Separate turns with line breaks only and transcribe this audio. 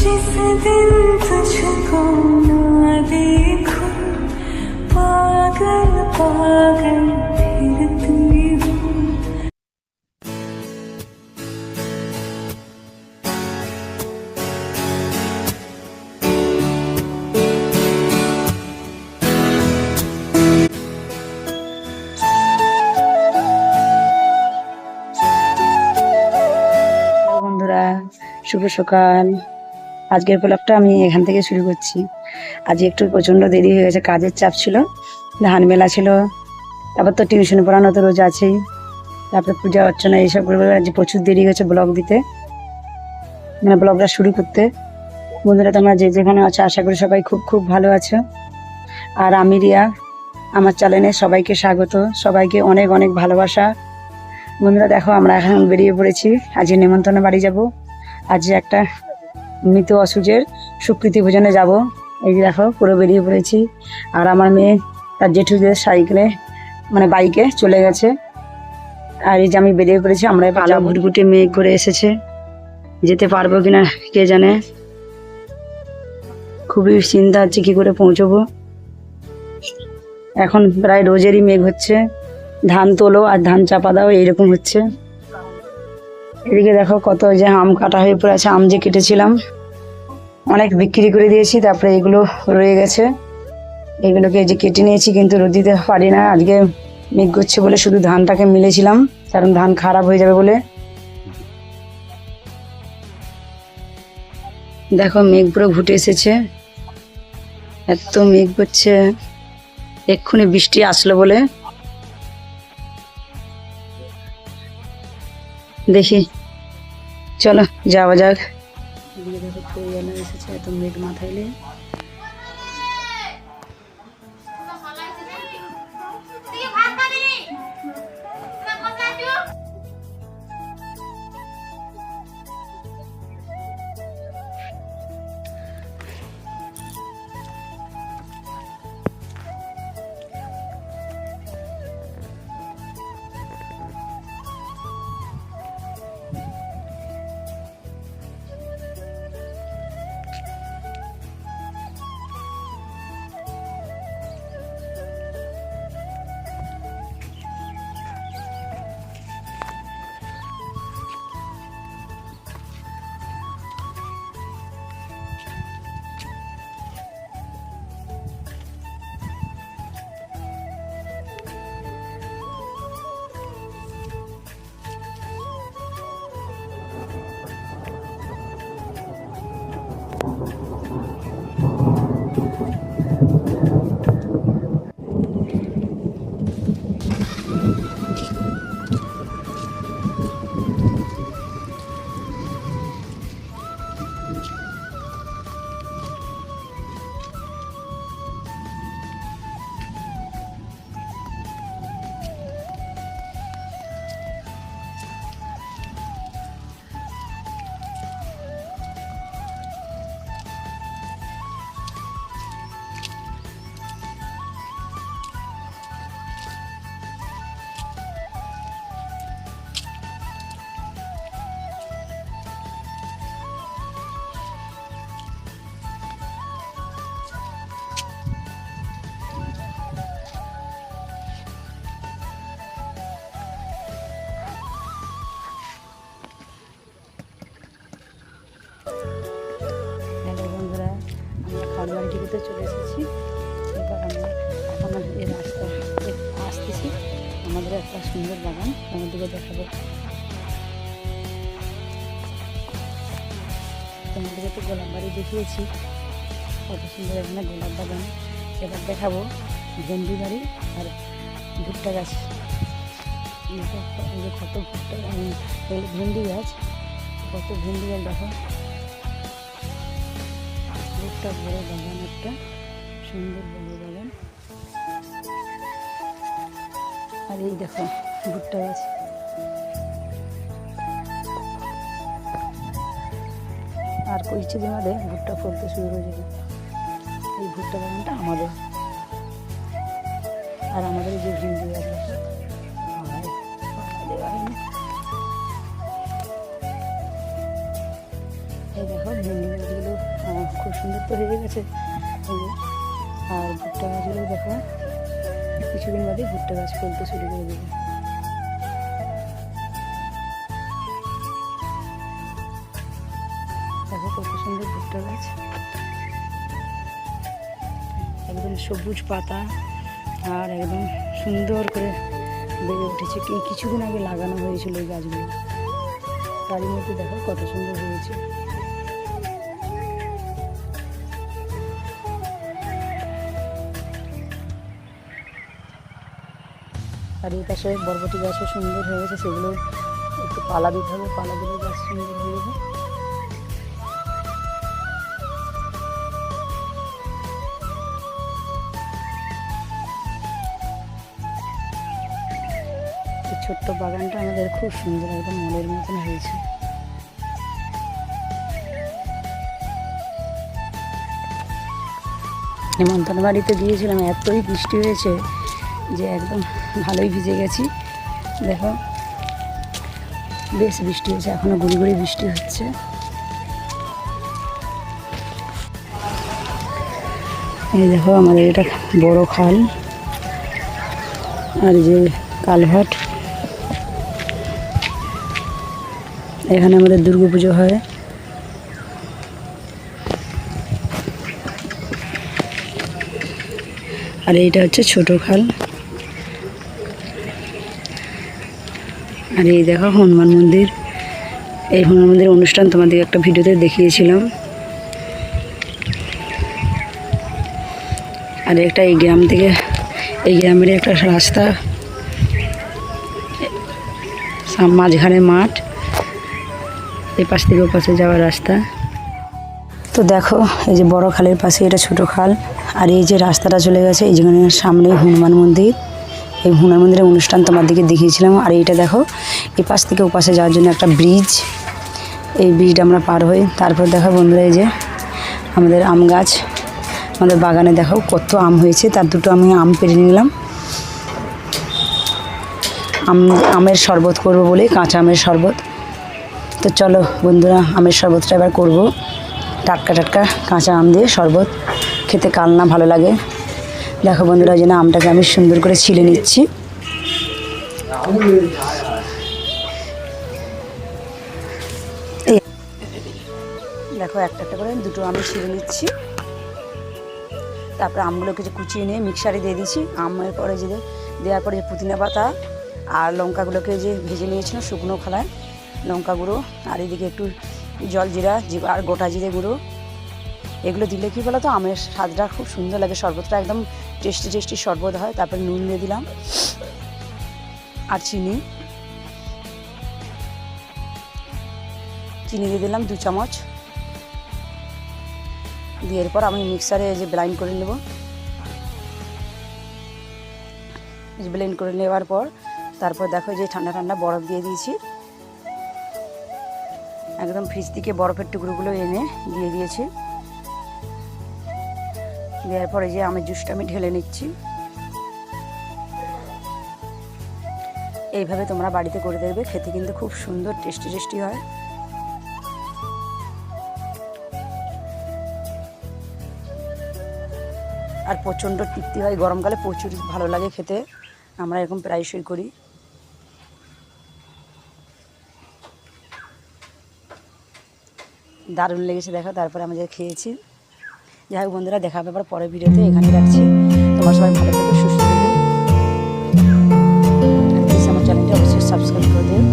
जिस दिन तुझको ना देखूं पागल पागल फिरती हूँ
হ্যালো বন্ধুরা শুভ সকাল আজকের ব্লগটা আমি এখান থেকে শুরু করছি। আজ একটু প্রচণ্ড দেরি হয়ে গেছে, কাজের চাপ ছিল, ধান মেলা ছিল, তারপর তো টিউশন পড়ানো তো রোজ আছেই, তারপরে পূজা অর্চনা এইসব করে আজ প্রচুর দেরি হয়েছে ব্লগ দিতে মানে ব্লগটা শুরু করতে। বন্ধুরা, তোমরা যে যেখানে আছো, আশা করি সবাই খুব খুব ভালো আছো। আর আমি রিয়া, আমার চ্যানেলে সবাইকে স্বাগত, সবাইকে অনেক অনেক ভালোবাসা। বন্ধুরা, দেখো, আমরা এখন বেরিয়ে পড়েছি, আজকে নেমন্তন্ন বাড়ি যাব। আজ একটা মৃত অসুজের সুকৃতি ভোজনে যাব। এই যে দেখো পুরো বেরিয়ে পড়েছি। আর আমার মেয়ে তার জেঠুদের সাইকেলে মানে বাইকে চলে গেছে। আর এই যে আমি বেরিয়ে পড়েছি আমরা পালা ঘুটঘুটে মেয়ে করে এসেছে। যেতে পারব কিনা কে জানে? খুবই চিন্তা হচ্ছে কী করে পৌঁছবো। এখন প্রায় রোজেরই মেঘ হচ্ছে। ধান তোলো আর ধান চাপা দাও এইরকম হচ্ছে। এদিকে দেখো কত যে আম কাটা হয়ে পড়ে আছে আম যে কেটেছিলাম। অনেক বিক্রি করে দিয়েছি, তারপরে এগুলো রয়ে গেছে। এগুলোকে যে কেটে নিয়েছি, কিন্তু রোদ দিতে পারি না। আজকে মেঘ করছে বলে শুধু ধানটাকে মিলেছিলাম, কারণ ধান খারাপ হয়ে যাবে বলে। দেখো, মেঘ পুরো ঘুটে এসেছে। এত মেঘ করছে। এক্ষুনি বৃষ্টি আসলো বলে। দেখি, চলো, যাওয়া যাক। এসেছে এত মেঘ মাথায় টিভিতে চলে এসেছি। এবার আমরা এখন এই রাস্তা আসতেছি। আমাদের একটা সুন্দর বাগান। আমাদেরকে দেখাবো। তোমাদেরকে তো গোলাপ বাড়ি দেখিয়েছি। কত সুন্দর এখানে গোলাপ বাগান। এবার দেখাবো ভেন্ডি বাড়ি আর ভুট্টা গাছ। কত ভুট্টা ভেন্ডি গাছ। কত ভেন্ডি গাছ দেখো। একটা বড় বাগান, একটা সুন্দর বড় বাগান। আর এই দেখো, ভুট্টা গাছ। আর কিছুদিন বাদে ভুট্টা ফলতে শুরু হয়ে যাবে এই ভুট্টা বাগানটা আমাদের। আর আমাদের যে ভিন্ডি আছে হয়ে গেছে। আর ভুট্টা গাছগুলো দেখো। কিছুদিন বাদে ভুট্টা গাছ ফলতে শুরু করে দেবে দেখো কত সুন্দর ভুট্টা গাছ। একদম সবুজ পাতা আর একদম সুন্দর করে বেড়ে উঠেছে। কিছুদিন আগে লাগানো হয়েছিল এই গাছগুলো। তারই মধ্যে দেখো কত সুন্দর হয়েছে। আর এই পাশে বরবটি গাছও সুন্দর হয়ে গেছে, সেগুলো একটু পালা দিতে হবে, পালা দিলে গাছ সুন্দর হয়ে ছোট্ট বাগানটা আমাদের খুব সুন্দর একদম মনের মতন হয়েছে। নিমন্ত্রণ বাড়িতে গিয়েছিলাম, এতই বৃষ্টি হয়েছে যে একদম ভালোই ভিজে গেছি। দেখো, বেশ বৃষ্টি হয়েছে, এখনও গুড়ি গুড়ি বৃষ্টি হচ্ছে। এই দেখো, আমাদের এটা বড় খাল। আর যে কালভাট। এখানে আমাদের দুর্গা পুজো হয়। আর এইটা হচ্ছে ছোট খাল। আর এই দেখো হনুমান মন্দির। এই হনুমান মন্দির অনুষ্ঠান তোমাদের একটা ভিডিওতে দেখিয়েছিলাম। আর একটা এই গ্রাম থেকে, এই গ্রামের একটা রাস্তা। মাঝখানে মাঠ। এই পাশ থেকে পাশে যাওয়ার রাস্তা। তো দেখো, এই যে বড় খালের পাশে এটা ছোট খাল। আর এই যে রাস্তাটা চলে গেছে, এই যেখানে সামনে হনুমান মন্দির। এই হনুমান মন্দিরের অনুষ্ঠান তোমাদেরকে দেখিয়েছিলাম। আর এইটা দেখো, এই পাশ থেকে ওপাশে যাওয়ার জন্য একটা ব্রিজ এই ব্রিজটা আমরা পার হই তারপর দেখো বন্ধুরা এই যে আমাদের আম গাছ, আমাদের বাগানে দেখো কত আম হয়েছে, তার দুটো আমি আম পেরে নিলাম। আম, আমের শরবত করব বলে, কাঁচা আমের শরবত। তো চলো বন্ধুরা, আমের শরবতটা এবার করব। টাটকা টাটকা কাঁচা আম দিয়ে শরবত। খেতে কাল না ভালো লাগে। দেখো বন্ধুরা যেন আমটাকে আমি সুন্দর করে ছিলে নিচ্ছি। দেখো, একটা একটা করে দুটো আমি ছিলে নিচ্ছি। তারপরে আমগুলোকে যে কুচিয়ে নিয়ে মিক্সারে দিয়ে দিচ্ছি আমের পরে যে দেওয়ার পরে যে পুদিনা পাতা আর লঙ্কাগুলোকে যে ভেজে নিয়েছিলাম শুকনো খোলায়, লঙ্কা গুঁড়ো, আর এদিকে একটু জল জিরা, আর গোটা জিরে গুঁড়ো। এগুলো দিলে কি বলো তো আমের স্বাদটা খুব সুন্দর লাগে। শরবতটা একদম টেস্টি টেস্টি শরবত হয়। তারপরে নুন দিয়ে দিলাম। আর চিনি। চিনি দিয়ে দিলাম দু চামচ। দিয়ে এরপর আমি মিক্সারে যে ব্লাইন্ড করে নেব। ব্লেন্ড করে নেওয়ার পর, তারপর দেখো যে ঠান্ডা ঠান্ডা বরফ দিয়ে দিয়েছি। একদম ফ্রিজ থেকে বরফের টুকরোগুলো এনে দিয়ে দিয়েছি। দেওয়ার পরে যে আমের জুসটা আমি ঢেলে নিচ্ছি। এইভাবে তোমরা বাড়িতে করে দেবে খেতে কিন্তু খুব সুন্দর, টেস্টি টেস্টি হয়। আর প্রচণ্ড তৃপ্তি হয়, গরমকালে প্রচুর ভালো লাগে খেতে। আমরা এরকম প্রায়শই করি। দারুণ লেগেছে, দেখো, তারপরে আমরা যে খেয়েছি। যাই হোক বন্ধুরা, দেখা ব্যাপার পরের ভিডিওতে, এখানে রাখছি। তোমার সবাই ভালো থাকবে সুস্থ থাকবে আমার চ্যানেলটা অবশ্যই সাবস্ক্রাইব করে দিন